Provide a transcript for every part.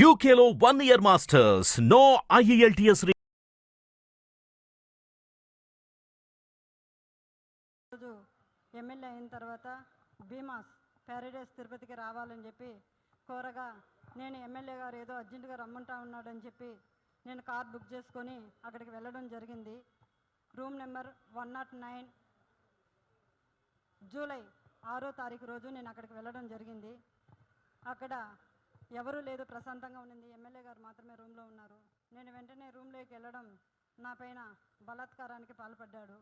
యూకేలో one year masters no IELTS రోజు MLA అయిన తర్వాత భీమాస్ ప్యారడైస్ తిరుపతికి రావాలని చెప్పి కోరగా నేను ఎమ్మెల్యే గారు ఏదో అర్జెంటుగా రమ్మంటా ఉన్నాడని చెప్పి నేను కార్ బుక్ చేసుకొని అక్కడికి వెళ్ళడం జరిగింది. Room number one nought nine July ఆరో తారీఖు రోజు నేను అక్కడికి వెళ్ళడం జరిగింది. అక్కడ ఎవరూ లేదు ప్రశాంతంగా ఉన్నింది. ఎమ్మెల్యే గారు మాత్రమే రూమ్లో ఉన్నారు. నేను వెంటనే రూమ్లోకి వెళ్ళడం నా పైన బలాత్కారానికి పాల్పడ్డాడు.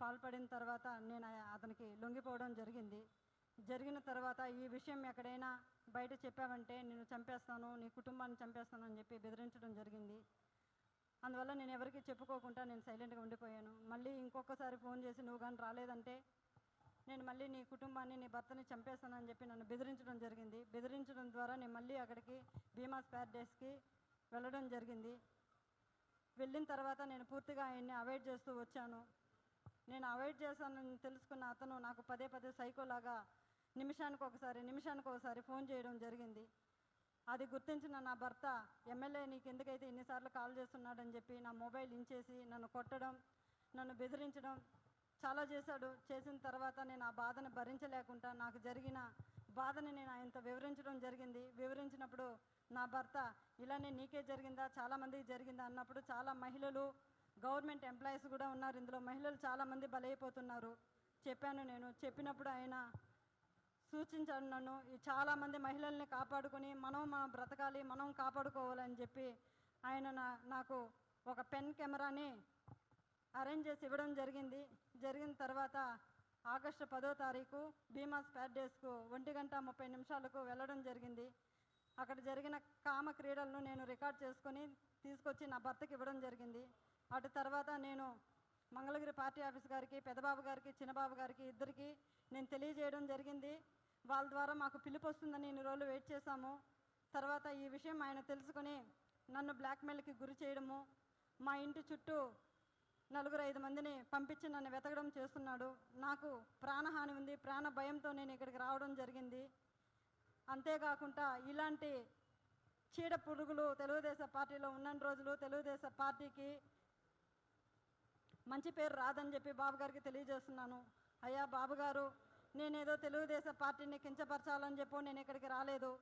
పాల్పడిన తర్వాత నేను అతనికి లొంగిపోవడం జరిగింది. జరిగిన తర్వాత ఈ విషయం ఎక్కడైనా బయట చెప్పావంటే నేను చంపేస్తాను నీ కుటుంబాన్ని చంపేస్తాను అని చెప్పి బెదిరించడం జరిగింది. అందువల్ల నేను ఎవరికి చెప్పుకోకుండా నేను సైలెంట్గా ఉండిపోయాను. మళ్ళీ ఇంకొకసారి ఫోన్ చేసి నువ్వు కానీ రాలేదంటే నేను మళ్ళీ నీ కుటుంబాన్ని నీ భర్తని చంపేస్తానని చెప్పి నన్ను బెదిరించడం జరిగింది. బెదిరించడం ద్వారా నేను మళ్ళీ అక్కడికి భీమా స్పేర్ డేస్కి వెళ్ళడం జరిగింది. వెళ్ళిన తర్వాత నేను పూర్తిగా ఆయన్ని అవాయిడ్ చేస్తూ వచ్చాను. నేను అవాయిడ్ చేశానని తెలుసుకున్న అతను నాకు పదే పదే సైకోలాగా నిమిషానికి ఒకసారి నిమిషానికి ఒకసారి ఫోన్ చేయడం జరిగింది. అది గుర్తించిన నా భర్త ఎమ్మెల్యే నీకు ఎందుకైతే ఇన్నిసార్లు కాల్ చేస్తున్నాడని చెప్పి నా మొబైల్ ఇంచేసి నన్ను కొట్టడం నన్ను బెదిరించడం చాలా చేశాడు. చేసిన తర్వాత నేను ఆ బాధను భరించలేకుండా నాకు జరిగిన బాధని నేను ఆయనతో వివరించడం జరిగింది. వివరించినప్పుడు నా భర్త ఇలానే నీకే జరిగిందా? చాలామందికి జరిగిందా? అన్నప్పుడు చాలా మహిళలు గవర్నమెంట్ ఎంప్లాయీస్ కూడా ఉన్నారు ఇందులో. మహిళలు చాలామంది బలైపోతున్నారు. చెప్పాను నేను. చెప్పినప్పుడు ఆయన సూచించాడు నన్ను ఈ చాలామంది మహిళల్ని కాపాడుకొని మనం మనం బ్రతకాలి మనం కాపాడుకోవాలని చెప్పి ఆయన నాకు ఒక పెన్ కెమెరాని అరేంజ్ చేసి ఇవ్వడం జరిగింది. జరిగిన తర్వాత ఆగస్టు పదో తారీఖు భీమాస్ డేస్కు ఒంటి గంట ముప్పై నిమిషాలకు వెళ్ళడం జరిగింది. అక్కడ జరిగిన కామ క్రీడలను నేను రికార్డ్ చేసుకొని తీసుకొచ్చి నా భర్తకి ఇవ్వడం జరిగింది. అటు తర్వాత నేను మంగళగిరి పార్టీ ఆఫీస్ గారికి పెదబాబు గారికి చిన్నబాబు గారికి ఇద్దరికి నేను తెలియజేయడం జరిగింది. వాళ్ళ ద్వారా మాకు పిలుపు వస్తుందని ఇన్ని రోజులు వెయిట్ చేశాము. తర్వాత ఈ విషయం ఆయన తెలుసుకొని నన్ను బ్లాక్మెయిల్కి గురి చేయడము మా ఇంటి చుట్టూ నలుగురు ఐదు మందిని పంపించి నన్ను వెతకడం చేస్తున్నాడు. నాకు ప్రాణహాని ఉంది ప్రాణ భయంతో నేను ఇక్కడికి రావడం జరిగింది. అంతేకాకుండా ఇలాంటి చీడ పురుగులు తెలుగుదేశం పార్టీలో ఉన్న రోజులు తెలుగుదేశం పార్టీకి మంచి పేరు రాదని చెప్పి బాబు గారికి తెలియజేస్తున్నాను. అయ్యా బాబు గారు నేనేదో తెలుగుదేశం పార్టీని కించపరచాలని చెప్పు నేను ఇక్కడికి రాలేదు.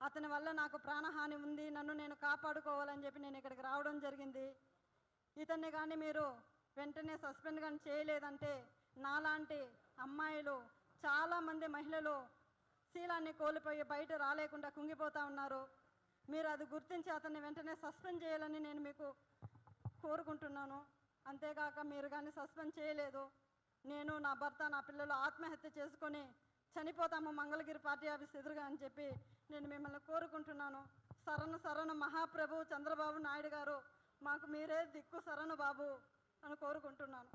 అతని వల్ల నాకు ప్రాణహాని ఉంది నన్ను నేను కాపాడుకోవాలని చెప్పి నేను ఇక్కడికి రావడం జరిగింది. ఇతన్ని కానీ మీరు వెంటనే సస్పెండ్ కానీ చేయలేదంటే నాలాంటి అమ్మాయిలు చాలామంది మహిళలు శీలాన్ని కోల్పోయి బయట రాలేకుండా కుంగిపోతూ ఉన్నారు. మీరు అది గుర్తించి అతన్ని వెంటనే సస్పెండ్ చేయాలని నేను మీకు కోరుకుంటున్నాను. అంతేకాక మీరు కానీ సస్పెండ్ చేయలేదు. నేను నా భర్త నా పిల్లలు ఆత్మహత్య చేసుకొని చనిపోతాము మంగళగిరి పార్టీ ఆఫీస్ ఎదురుగా అని చెప్పి నేను మిమ్మల్ని కోరుకుంటున్నాను. సరణ సరణ మహాప్రభు చంద్రబాబు నాయుడు గారు మాకు మీరే దిక్కు సరణ బాబు అని కోరుకుంటున్నాను.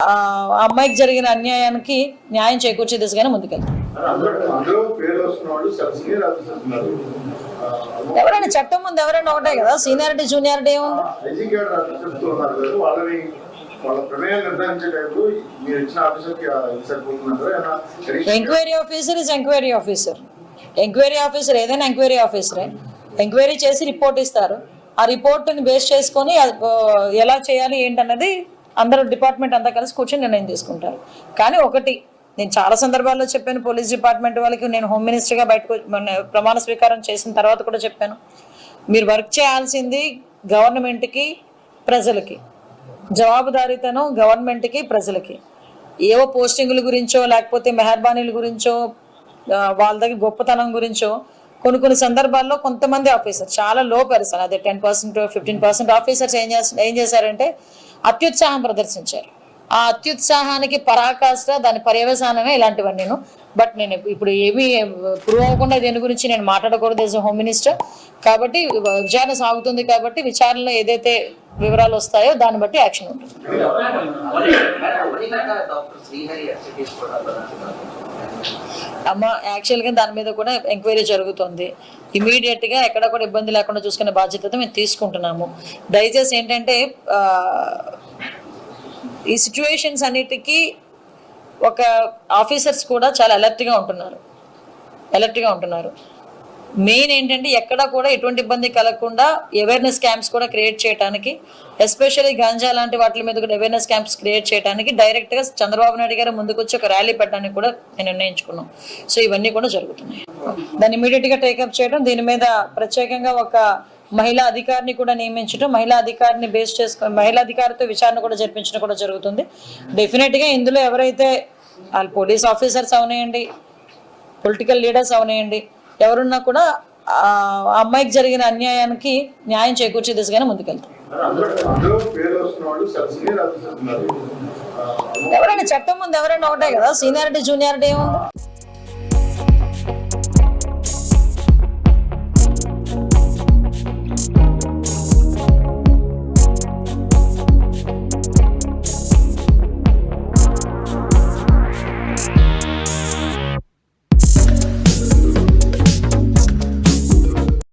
ఆ అమ్మాయికి జరిగిన అన్యాయానికి న్యాయం చేకూర్చే దిశగానే ముందుకెళ్తాం. ఎవరైనా చట్టం ముందు ఎవరైనా ఒకటే కదా? సీనియారిటీ జూనియారిటీ ఏముంది? Enquiry officer is enquiry officer. Enquiry officer ఏదైనా ఎంక్వైరీ ఆఫీసరే. ఎంక్వైరీ చేసి రిపోర్ట్ ఇస్తారు. ఆ రిపోర్ట్ని బేస్ చేసుకొని అది, ఎలా చేయాలి ఏంటన్నది అందరూ డిపార్ట్మెంట్ అంతా కలిసి కూర్చొని నిర్ణయం తీసుకుంటారు. కానీ ఒకటి నేను చాలా సందర్భాల్లో చెప్పాను పోలీస్ డిపార్ట్మెంట్ వాళ్ళకి నేను హోమ్ మినిస్టర్గా బయటకు ప్రమాణ స్వీకారం చేసిన తర్వాత కూడా చెప్పాను. మీరు వర్క్ చేయాల్సింది గవర్నమెంట్కి ప్రజలకి. జవాబుదారీతనం గవర్నమెంట్కి ప్రజలకి. ఏవో పోస్టింగుల గురించో లేకపోతే మెహర్బానీల గురించో వాళ్ళ దగ్గర గొప్పతనం గురించో కొన్ని కొన్ని సందర్భాల్లో కొంతమంది ఆఫీసర్ చాలా లో పర్సన్ అదే ten percent fifteen percent officers ఏం చేస్తారు ఏం చేశారంటే అత్యుత్సాహం ప్రదర్శించారు. ఆ అత్యుత్సాహానికి పరాకాష్ట దాని పర్యవసానమే ఇలాంటివన్నీ నేను బట్ నేను ఇప్పుడు ఏమీ ప్రూవ్ అవ్వకుండా దీని గురించి నేను మాట్లాడకూడదు యాజ్ హోమ్ మినిస్టర్. కాబట్టి విచారణ సాగుతుంది కాబట్టి విచారణలో ఏదైతే వివరాలు వస్తాయో దాన్ని బట్టి యాక్షన్ ఉంటుంది. అమ్మ యాక్చువల్గా దాని మీద కూడా ఎంక్వైరీ జరుగుతుంది. ఇమీడియట్గా ఎక్కడ కూడా ఇబ్బంది లేకుండా చూసుకునే బాధ్యత మేము తీసుకుంటున్నాము. దయచేసి ఏంటంటే ఈ సిచ్యువేషన్స్ అన్నిటికీ ఒక ఆఫీసర్స్ కూడా చాలా అలర్ట్గా ఉంటున్నారు. అలర్ట్గా ఉంటున్నారు. మెయిన్ ఏంటంటే ఎక్కడా కూడా ఎటువంటి ఇబ్బంది కలగకుండా అవేర్నెస్ క్యాంప్స్ కూడా క్రియేట్ చేయడానికి ఎస్పెషల్లీ గాంజా లాంటి వాటి మీద కూడా అవేర్నెస్ క్యాంప్స్ క్రియేట్ చేయడానికి డైరెక్ట్గా చంద్రబాబు నాయుడు గారు ముందుకొచ్చి ఒక ర్యాలీ పెట్టడానికి కూడా నేను నిర్ణయించుకున్నాం. సో ఇవన్నీ కూడా జరుగుతున్నాయి. దాన్ని ఇమీడియట్గా టేకప్ చేయడం దీని మీద ప్రత్యేకంగా ఒక మహిళా అధికారిని కూడా నియమించడం మహిళా అధికారిని బేస్ చేసుకొని మహిళా అధికారితో విచారణ కూడా జరిపించడం కూడా జరుగుతుంది. డెఫినెట్గా ఇందులో ఎవరైతే వాళ్ళు పోలీస్ ఆఫీసర్స్ అవనియండి పొలిటికల్ లీడర్స్ అవనియండి ఎవరున్నా కూడా ఆ అమ్మాయికి జరిగిన అన్యాయానికి న్యాయం చేకూర్చే దిశగానే ముందుకెళ్తాం. ఎవరైనా చట్టం ముందు ఎవరైనా ఒకటే కదా? సీనియారిటీ జూనియారిటీ ఏముంది?